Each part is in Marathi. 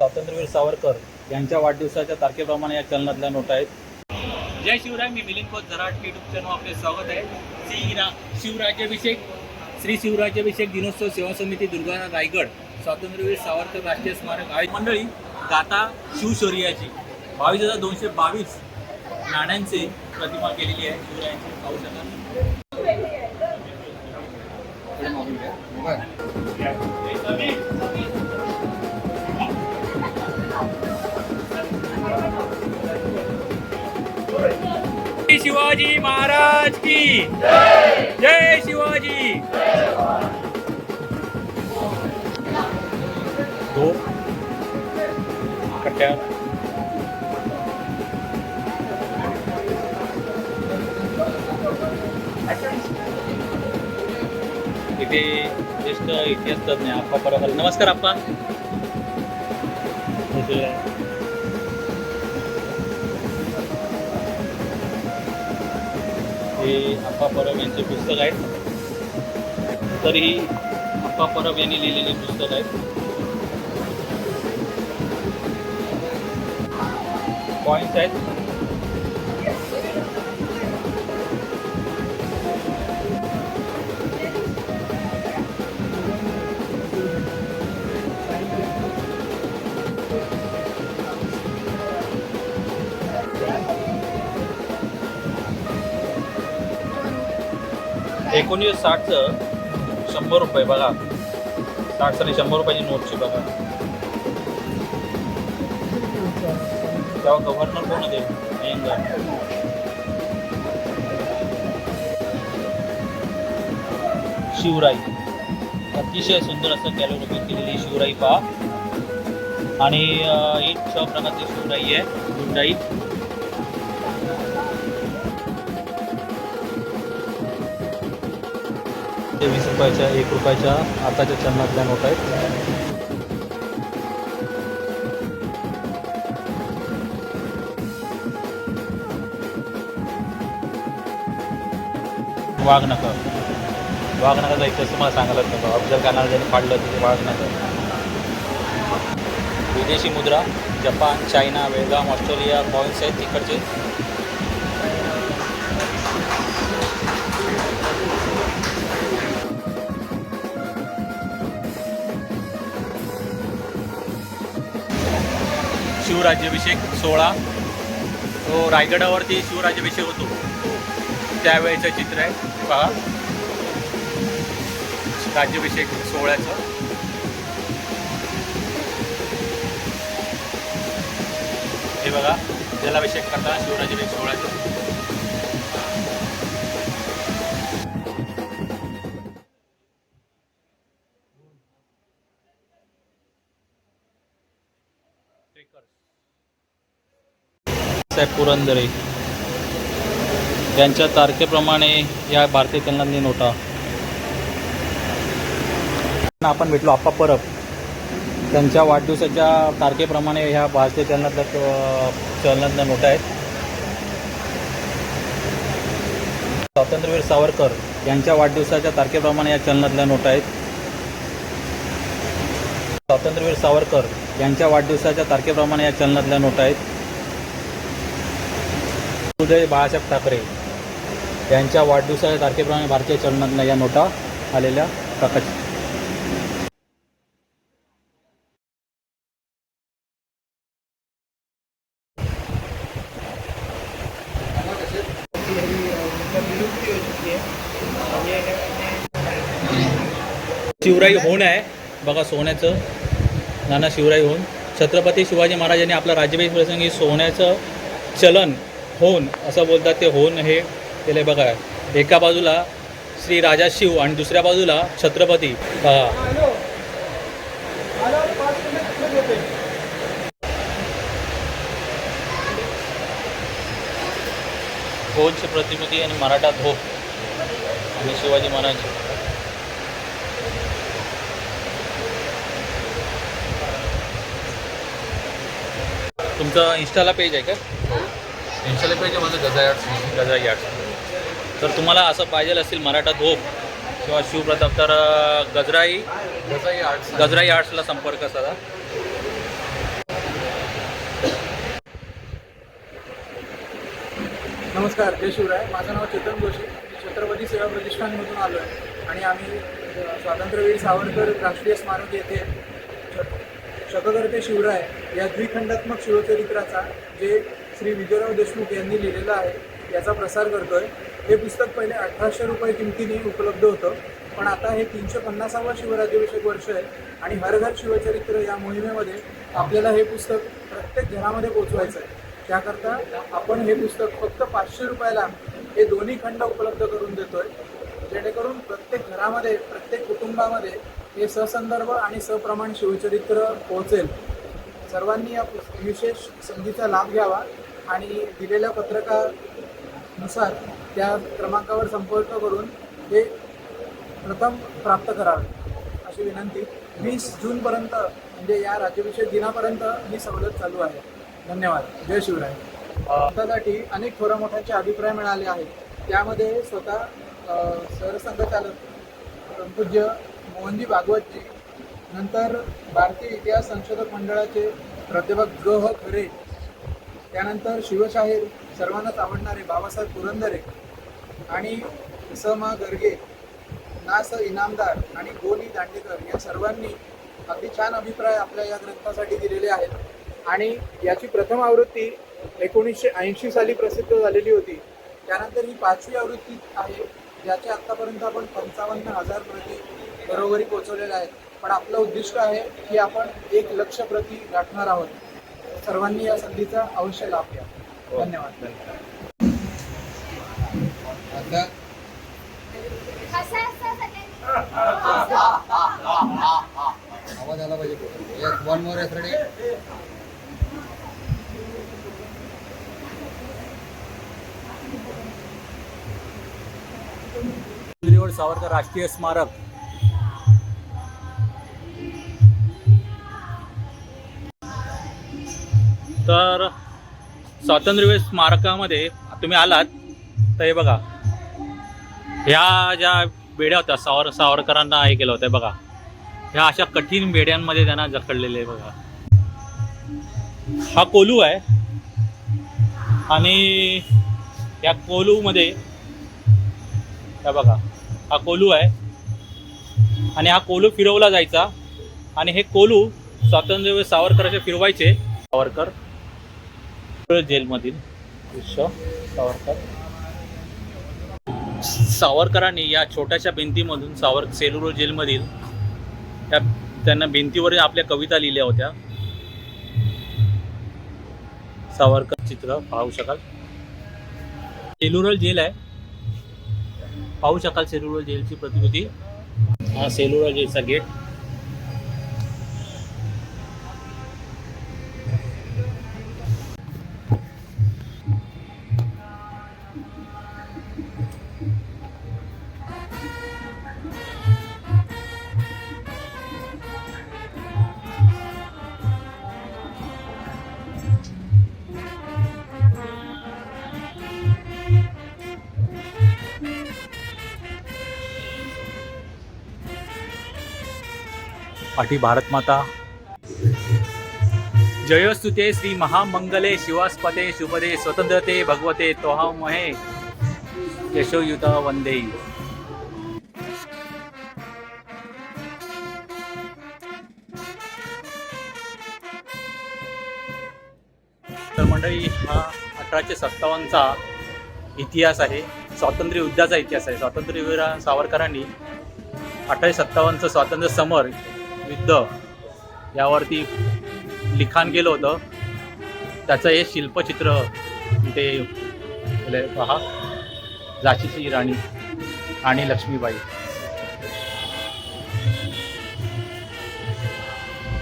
स्वातंत्र्यवीर सावरकर यांच्या वाढदिवसाच्या तारखेप्रमाणे या चलनातल्या नोटा आहेत. जय शिवराय मी मिलिंद खोत जराट युट्यूब चॅनल आपले स्वागत आहे. श्री रा शिवराज्याभिषेक श्री शिवराज्याभिषेक दिनोत्सव सेवा समिती दुर्गा रायगड स्वातंत्र्यवीर सावरकर राष्ट्रीय स्मारक आयोजित मंडळी गाथा शिवशौर्याची बावीस हजार दोनशे बावीस नाण्यांची प्रतिमा केलेली आहे शिवरायांची. पाहू शकाल शिवाजी महाराज की। जय शिवाजी। दो। कट्या इथे ज्येष्ठ इतिहास तज्ञ आप्पा परवाल नमस्कार आप्पा. हे अप्पा परब यांचे पुस्तक आहे तर ही परब यांनी लिहिलेले पुस्तक आहे पॉईंट्स आहेत. एकोणीसशे साठचं शंभर रुपये बघा. साठ साली शंभर रुपयाची नोटची बघा. तेव्हा गव्हर्नर कोण होते? शिवराई. अतिशय सुंदर असं कॅलोग्राफी केलेली शिवराई पहा. आणि एक ही छ प्रकारची शिवराई आहे हुंडाई ते वीस रुपयाच्या एक रुपयाच्या आताच्या चलनातल्या नोट आहेत. वाघनकर जायचं असं तुम्हाला सांगायला नका अफजल खानाला ज्यांनी पाडलं वाघ नका विदेशी मुद्रा Japan China Belgaum Australia coins आहेत तिकडचे. शिवराज्याभिषेक सोहळा तो रायगडावरती शिवराज्याभिषेक होतो. त्यावेळेचं चित्र आहे. पहा. राज्याभिषेक सोहळ्याचं. हे बघा जलाभिषेक करताना शिवराज्याभिषेक सोहळ्याचं. बाळासाहेब पुरंदरे. यांच्या तारखेप्रमाणे या भारतीय चलनातली नोटा. आपण भेटलो आप्पा परब. त्यांच्या वाढदिवसाच्या तारखेप्रमाणे ह्या भारतीय चलनातल्या चलनातल्या नोटा आहेत. स्वातंत्र्यवीर सावरकर यांच्या वाढदिवसाच्या तारखेप्रमाणे या चलनातल्या नोटा आहेत. स्वातंत्र्यवीर सावरकर यांच्या वाढदिवसाच्या तारखेप्रमाणे या चलनातल्या नोटा आहेत. उदय बाळासाहेब ठाकरे यांच्या वाढदिवसाच्या तारखेप्रमाणे भारतीय चलनातल्या या नोटा आलेल्या प्रकाश शिवराई होण आहे. बघा सोन्याचं. नाना शिवराई होण छत्रपती शिवाजी महाराजांनी आपला राज्याभिषेक प्रसंगी सोन्याचं चलन होन असं बोलतात ते होन हे केले बघा. एका बाजूला श्री राजा शिव आणि दुसऱ्या बाजूला छत्रपती. बघा होनचे प्रतिनिधी आणि मराठा धोप आणि शिवाजी महाराज. तुमचं इंस्टाला पेज आहे का? यांच्याला पाहिजे माझं गजा यार्ड्स गजा यार्ड्स तर तुम्हाला असं पाहिजे असेल मराठा धोप किंवा शिवप्रताप तर गजराई गजराई आर्ट्स. गजराई आर्ट्सला संपर्क साधा. नमस्कार जय शिवराय. माझं नाव चेतन जोशी. छत्रपती सेवा प्रतिष्ठानमधून आलो आहे आणि आम्ही स्वातंत्र्यवीर सावरकर राष्ट्रीय स्मारक येथे शककर्ते शिवराय या द्विखंडात्मक शिवचरित्राचा जे श्री विजयराव देशमुख यांनी लिहिलेलं आहे याचा प्रसार करतो आहे हे पुस्तक पहिले अठराशे रुपये किमतीने उपलब्ध होतं पण आता हे तीनशे पन्नासावं शिवराज्याभिषेक वर्ष आहे आणि हर घर शिवचरित्र या मोहिमेमध्ये आपल्याला हे पुस्तक प्रत्येक घरामध्ये पोचवायचं आहे. त्याकरता आपण हे पुस्तक फक्त पाचशे रुपयाला हे दोन्ही खंड उपलब्ध करून देतोय जेणेकरून प्रत्येक घरामध्ये प्रत्येक कुटुंबामध्ये हे ससंदर्भ आणि सप्रमाण शिवचरित्र पोहोचेल. सर्वांनी या पुस्त विशेष संधीचा लाभ घ्यावा. आणि दिलेल्या पत्रकानुसार त्या क्रमांकावर संपर्क करून हे प्रथम प्राप्त करावे अशी विनंती. वीस जूनपर्यंत म्हणजे या राज्याभिषेक दिनापर्यंत ही सवलत चालू आहे. धन्यवाद. जय शिवराय. स्वतःसाठी अनेक थोरा मोठ्यांचे अभिप्राय मिळाले आहेत. त्यामध्ये स्वतः सरसंघचालक पूज्य मोहनजी भागवतजी नंतर भारतीय इतिहास संशोधक मंडळाचे प्राध्यापक ग ह खरे त्यानंतर शिवशाहीर सर्वांनाच आवडणारे बाबासाहेब पुरंदरे आणि स मा गर्गे ना स इनामदार आणि गोनी दांडेकर या सर्वांनी अगदी छान अभिप्राय आपल्या या ग्रंथासाठी दिलेले आहेत. आणि याची प्रथम आवृत्ती एकोणीसशे ऐंशी साली प्रसिद्ध झालेली होती. त्यानंतर ही पाचवी आवृत्ती आहे ज्याचे आत्तापर्यंत आपण पंचावन्न हजार प्रती बरोबरी पोचवलेल्या आहेत. पण आपलं उद्दिष्ट आहे की आपण एक लक्ष प्रती गाठणार आहोत. सर्वांनी या संधीचा अवश्य लाभ घ्या. धन्यवाद. आता आवाज आला पाहिजे एक वन मोर एस रेडी सावरकर राष्ट्रीय स्मारक. तर स्वातंत्र्यवीर स्मारकामध्ये तुम्ही आलात. तर हे बघा. ह्या ज्या बेड्या होत्या सावर सावरकरांना हे केलं होतं बघा. ह्या अशा कठीण बेड्यांमध्ये त्यांना जखडलेले आहे बघा. हा कोलू आहे. आणि या कोलूमध्ये हे बघा हा कोलू आहे. आणि हा कोलू फिरवला जायचा. आणि हे कोलू स्वातंत्र्यवीर सावरकराचे फिरवायचे. सावरकर. जेलमधील दृश्य सावरकर. सावरकरांनी या छोट्याशा भिंतीमधून सावर सेलुरो जेलमधील त्या त्यांना भिंतीवर आपल्या कविता लिहिल्या होत्या. सावरकर चित्र पाहू शकाल. सेलुरल जेल आहे. पाहू शकाल सेलुरल जेलची प्रतिकृती. हा सेलुरल जेलचा गेट. पाठी भारत माता. जयोस्तुते श्री महामंगले शिवास्पदे शुभदे स्वतंत्रते भगवते तोहामहे यशोयुत वंदे. तर मंडळी हा अठराशे सत्तावन्नचा इतिहास आहे स्वातंत्र्य युद्धाचा इतिहास आहे. स्वातंत्र्यवीर सावरकरांनी अठराशे सत्तावन्नचं स्वातंत्र्य समर युद्ध यावरती लिखाण केलं होतं. त्याचं हे शिल्पचित्र इथे पहा. झाशीची राणी आणि लक्ष्मीबाई.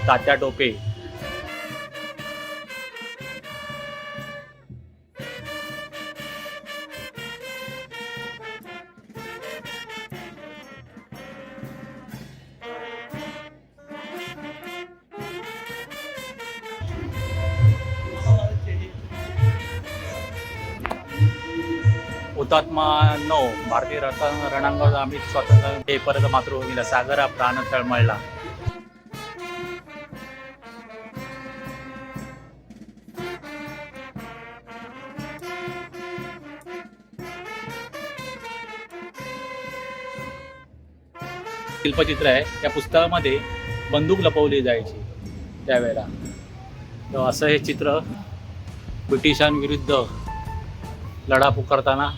तात्या टोपे. हुतात्मा नो भारतीय रत्न रणांग आम्ही स्वतंत्र हे परत मातृभूमीला सागरा प्राण तळमळला शिल्पचित्र आहे. त्या पुस्तकामध्ये बंदूक लपवली जायची त्यावेळेला. तर असं हे चित्र ब्रिटिशांविरुद्ध लढा पुकारताना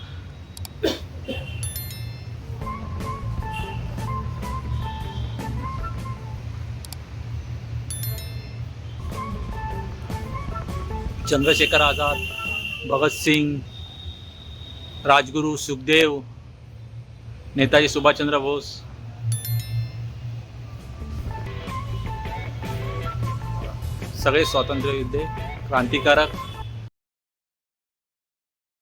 चंद्रशेखर आझाद भगतसिंग राजगुरू सुखदेव नेताजी सुभाषचंद्र बोस. सगळे स्वातंत्र्य युद्धे क्रांतिकारक